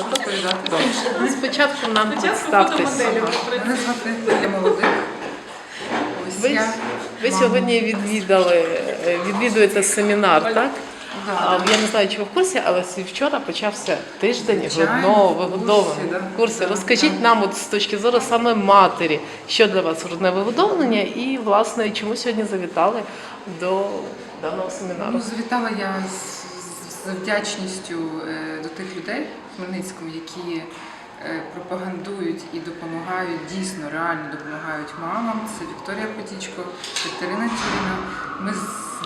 що розповідати. Спочатку нам Спочатку представтеся. Мене звати Оля Молодих. Ось Ви, я. ви мама. сьогодні відвідали, е, відвідуєте семінар, так? А, да. Я не знаю, чи ви в курсі, але вчора почався тиждень Звичайно, грудного в курсі, вигодовування. да. Да, Розкажіть да. нам от з точки зору саме матері, що для вас грудне вигодовлення і, власне, чому сьогодні завітали до даного семінару. Ну, завітала я з, з вдячністю е, до тих людей в Хмельницькому, які е, пропагандують і допомагають, дійсно реально допомагають мамам. Це Вікторія Потічко, Катерина Тюріна. Ми,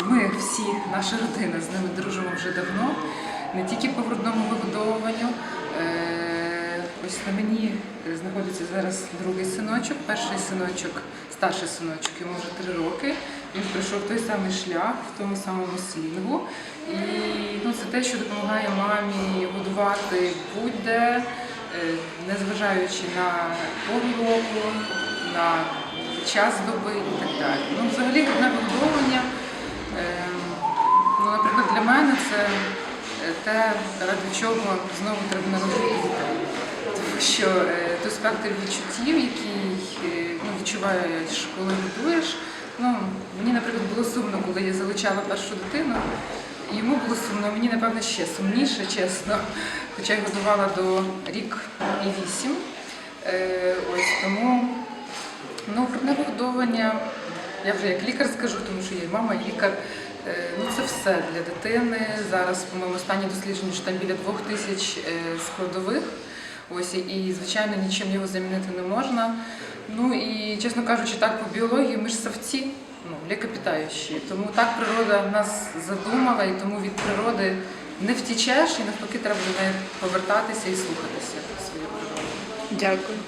ми всі, наша родина, з ними дружимо вже давно, не тільки по грудному вигодовуванню. Е, Ось на мені знаходиться зараз другий синочок, перший синочок, старший синочок, йому вже три роки. Він пройшов той самий шлях в тому самому слінгу. І те, що допомагає мамі годувати будь-де, е, незважаючи на пору на час доби і так далі. Ну, взагалі, грудне вигодовування, е, ну, наприклад, для мене це е, те, ради чого знову треба народити дітей. Тому що той спектр відчуттів, який ну, відчуваєш, коли годуєш. Ну, мені, наприклад, було сумно, коли я залучала першу дитину. Йому було сумно, мені, напевно, ще сумніше, чесно. Хоча я годувала до рік і вісім. Е, ось тому ну, грудне вигодовування, я вже як лікар скажу, тому що я і мама, лікар. Е, Ну, це все для дитини. Зараз, по-моєму, останні дослідження, що там біля двох тисяч е, складових. Ось і, звичайно, нічим його замінити не можна. Ну і чесно кажучи, так по біології ми ж савці, ну, лікопітаючі. Тому так природа нас задумала, і тому від природи не втічеш, і навпаки треба до неї повертатися і слухатися свою природу. Дякую.